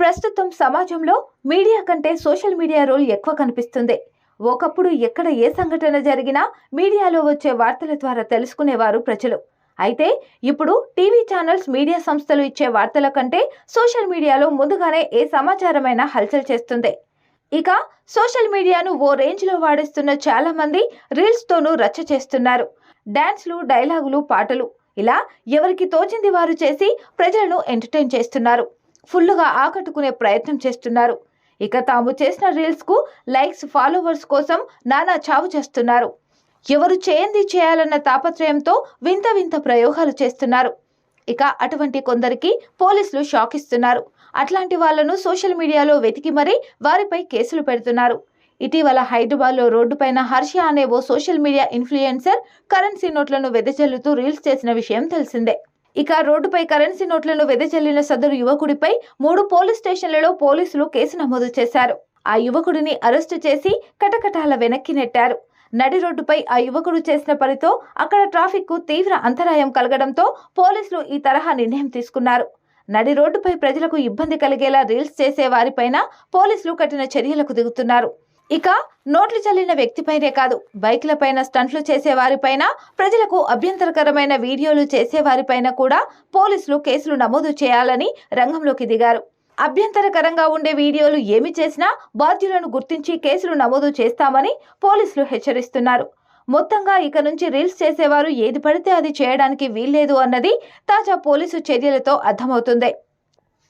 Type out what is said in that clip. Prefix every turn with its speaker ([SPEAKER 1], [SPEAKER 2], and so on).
[SPEAKER 1] ప్రస్తుతం సమాజంలో మీడియా కంటే సోషల్ మీడియా రోల్ ఎక్కువ కనిపిస్తుంది. ఒకప్పుడు ఎక్కడ ఏ సంఘటన జరిగినా మీడియాలో వచ్చే వార్తల ద్వారా తెలుసుకునేవారు ప్రజలు. అయితే ఇప్పుడు టీవీ ఛానల్స్ మీడియా సంస్థలు ఇచ్చే వార్తల కంటే సోషల్ మీడియాలో ముందుగానే ఏ సమాచారమైనా హల్చల్ చేస్తుంది. ఇక సోషల్ మీడియాను ఓ రేంజ్లో వాడిస్తున్న చాలామంది రీల్స్తోనూ రచ్చ చేస్తున్నారు. డ్యాన్స్లు డైలాగులు పాటలు ఇలా ఎవరికి తోచింది వారు చేసి ప్రజలను ఎంటర్టైన్ చేస్తున్నారు. ఫుల్లుగా ఆకట్టుకునే ప్రయత్నం చేస్తున్నారు. ఇక తాము చేసిన రీల్స్కు లైక్స్ ఫాలోవర్స్ కోసం నానా చావు చేస్తున్నారు. ఎవరు చేయంది చేయాలన్న తాపత్రయంతో వింత వింత ప్రయోగాలు చేస్తున్నారు. ఇక అటువంటి కొందరికి పోలీసులు షాక్ ఇస్తున్నారు. అట్లాంటి వాళ్ళను సోషల్ మీడియాలో వెతికి మరీ వారిపై కేసులు పెడుతున్నారు. ఇటీవల హైదరాబాద్లో రోడ్డుపైన హర్ష అనే ఓ సోషల్ మీడియా ఇన్ఫ్లుయెన్సర్ కరెన్సీ నోట్లను వెదజల్లుతూ రీల్స్ చేసిన విషయం తెలిసిందే. ఇక రోడ్డుపై కరెన్సీ నోట్లను వెదజల్లిన సదరు యువకుడిపై మూడు పోలీస్ స్టేషన్లలో పోలీసులు కేసు నమోదు చేశారు. ఆ యువకుడిని అరెస్టు చేసి కటకటాల వెనక్కి నెట్టారు. నడి రోడ్డుపై ఆ యువకుడు చేసిన పనితో అక్కడ ట్రాఫిక్కు తీవ్ర అంతరాయం కలగడంతో పోలీసులు ఈ తరహా నిర్ణయం తీసుకున్నారు. నడి రోడ్డుపై ప్రజలకు ఇబ్బంది కలిగేలా రీల్స్ చేసే వారిపైన పోలీసులు కఠిన చర్యలకు దిగుతున్నారు. ఇక నోట్లు చల్లిన వ్యక్తిపైనే కాదు బైక్లపైన స్టంట్లు చేసేవారిపైన ప్రజలకు అభ్యంతరకరమైన వీడియోలు చేసేవారిపైన కూడా పోలీసులు కేసులు నమోదు చేయాలని రంగంలోకి దిగారు. అభ్యంతరకరంగా ఉండే వీడియోలు ఏమి చేసినా బాధ్యులను గుర్తించి కేసులు నమోదు చేస్తామని పోలీసులు హెచ్చరిస్తున్నారు. మొత్తంగా ఇక నుంచి రీల్స్ చేసేవారు ఏది పడితే అది చేయడానికి వీల్లేదు అన్నది తాజా పోలీసు చర్యలతో అర్థమవుతుంది.